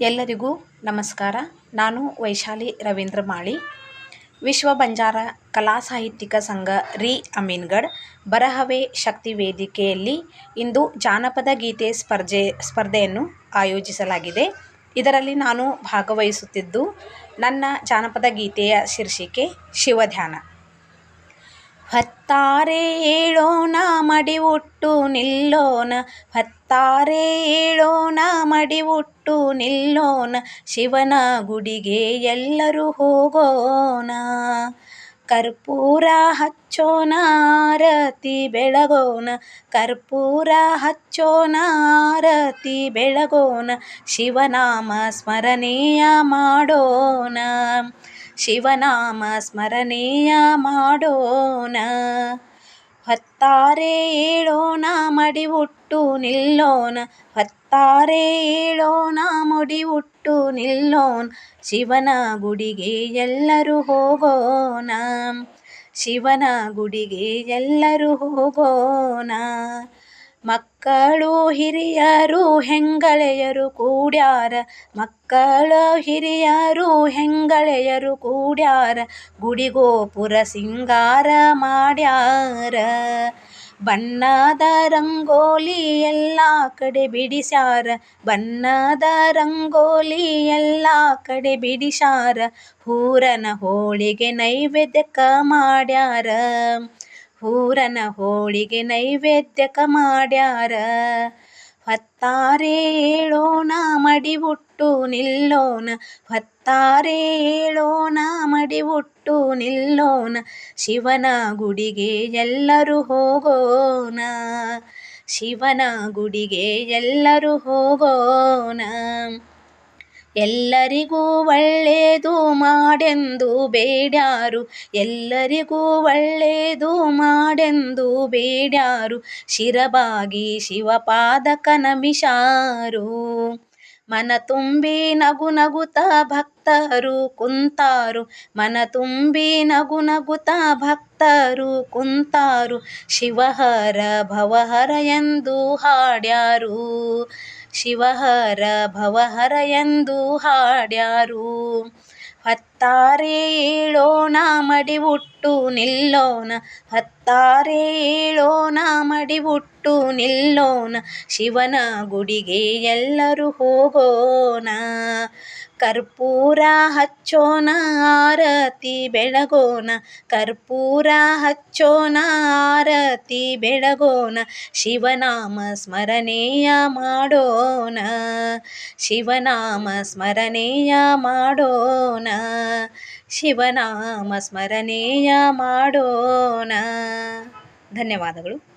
ಎಲ್ಲರಿಗೂ ನಮಸ್ಕಾರ. ನಾನು ವೈಶಾಲಿ ರವೀಂದ್ರ ಮಾಳಿ. ವಿಶ್ವ ಬಂಜಾರ ಕಲಾ ಸಾಹಿತ್ಯಿಕ ಸಂಘ ರೀ ಅಮೀನ್ಗಢ್ ಬರಹವೇ ಶಕ್ತಿ ವೇದಿಕೆಯಲ್ಲಿ ಇಂದು ಜಾನಪದ ಗೀತೆ ಸ್ಪರ್ಧೆ ಸ್ಪರ್ಧೆಯನ್ನು ಆಯೋಜಿಸಲಾಗಿದೆ. ಇದರಲ್ಲಿ ನಾನು ಭಾಗವಹಿಸುತ್ತಿದ್ದು ನನ್ನ ಜಾನಪದ ಗೀತೆಯ ಶೀರ್ಷಿಕೆ ಶಿವಧ್ಯಾನ. ಹತ್ತಾರೆ ಏಳೋಣ ಮಡಿವುಟ್ಟು ನಿಲ್ಲೋಣ ಹತ್ತಾರೆ ಏಳೋಣ ಮಡಿವುಟ್ಟು ನಿಲ್ಲೋಣ ಶಿವನ ಗುಡಿಗೆ ಎಲ್ಲರೂ ಹೋಗೋಣ. ಕರ್ಪೂರ ಹಚ್ಚೋಣ, ಆರತಿ ಬೆಳಗೋಣ. ಕರ್ಪೂರ ಹಚ್ಚೋಣ, ಆರತಿ ಬೆಳಗೋಣ. ಶಿವನಾಮ ಸ್ಮರಣೀಯ ಮಾಡೋಣ. ಶಿವನಾಮ ಸ್ಮರಣೀಯ ಮಾಡೋಣ. ಹತ್ತಾರೆ ಏಳೋಣ ಮಡಿವುಟ್ಟು ನಿಲ್ಲೋಣ. ಹತ್ತಾರೆ ಏಳೋಣ ಮುಡಿವುಟ್ಟು ನಿಲ್ಲೋಣ. ಶಿವನ ಗುಡಿಗೆ ಎಲ್ಲರೂ ಹೋಗೋಣ. ಶಿವನ ಗುಡಿಗೆ ಎಲ್ಲರೂ ಹೋಗೋಣ. ಮಕ್ಕಳು ಹಿರಿಯರು ಹೆಂಗಳೆಯರು ಕೂಡ್ಯಾರ? ಮಕ್ಕಳು ಹಿರಿಯರು ಹೆಂಗಳೆಯರು ಕೂಡ್ಯಾರ? ಗುಡಿಗೋಪುರ ಸಿಂಗಾರ ಮಾಡ್ಯಾರ? ಬಣ್ಣದ ರಂಗೋಲಿ ಎಲ್ಲ ಕಡೆ ಬಿಡಿಸ್ಯಾರ? ಬಣ್ಣದ ರಂಗೋಲಿ ಎಲ್ಲ ಕಡೆ ಬಿಡಿಸ್ಯಾರ? ಹೂರನ ಹೋಳಿಗೆ ನೈವೇದ್ಯಕ ಮಾಡ್ಯಾರ? ಹೂರನ ಹೋಳಿಗೆ ನೈವೇದ್ಯಕ ಮಾಡ್ಯಾರ. ಹತ್ತಾರೆ ಏಳೋಣ ಮಡಿವುಟ್ಟು ನಿಲ್ಲೋಣ. ಹತ್ತಾರೆ ಏಳೋಣ ಮಡಿವುಟ್ಟು ನಿಲ್ಲೋಣ. ಶಿವನ ಗುಡಿಗೆ ಎಲ್ಲರೂ ಹೋಗೋಣ. ಶಿವನ ಗುಡಿಗೆ ಎಲ್ಲರೂ ಹೋಗೋಣ. ಎಲ್ಲರಿಗೂ ಒಳ್ಳೆಯದು ಮಾಡೆಂದು ಬೇಡ್ಯಾರು. ಎಲ್ಲರಿಗೂ ಒಳ್ಳೆಯದು ಮಾಡೆಂದು ಬೇಡ್ಯಾರು. ಶಿರಬಾಗಿ ಶಿವಪಾದಕ ನಮಿಷಾರು ಮನ ತುಂಬಿ ನಗು ನಗುತ ಭಕ್ತರು ಕುಂತಾರು. ಮನ ತುಂಬಿ ನಗು ನಗುತ ಭಕ್ತರು ಕುಂತಾರು. ಶಿವಹರ ಭವಹರ ಎಂದು ಹಾಡ್ಯಾರು. ಶಿವಹರ ಭವಹರ ಎಂದು ಹಾಡ್ಯಾರು. ಹತ್ತಾರೆ ಏಳೋಣ ಮಡಿವುಟ್ಟು ನಿಲ್ಲೋಣ ಹತ್ತಾರೆ ಏಳೋಣ ಮಡಿವುಟ್ಟು ನಿಲ್ಲೋಣ ಶಿವನ ಗುಡಿಗೆ ಎಲ್ಲರೂ ಹೋಗೋಣ. ಕರ್ಪೂರ ಹಚ್ಚೋಣ ಆರತಿ ಬೆಳಗೋಣ, ಕರ್ಪೂರ ಹಚ್ಚೋಣ ಆರತಿ ಬೆಳಗೋಣ, ಶಿವನಾಮ ಸ್ಮರಣೆಯ ಮಾಡೋಣ. ಶಿವನಾಮ ಸ್ಮರಣೆಯ ಮಾಡೋಣ. ಶಿವನಾಮ ಸ್ಮರಣೆಯ ಮಾಡೋಣ. ಧನ್ಯವಾದಗಳು.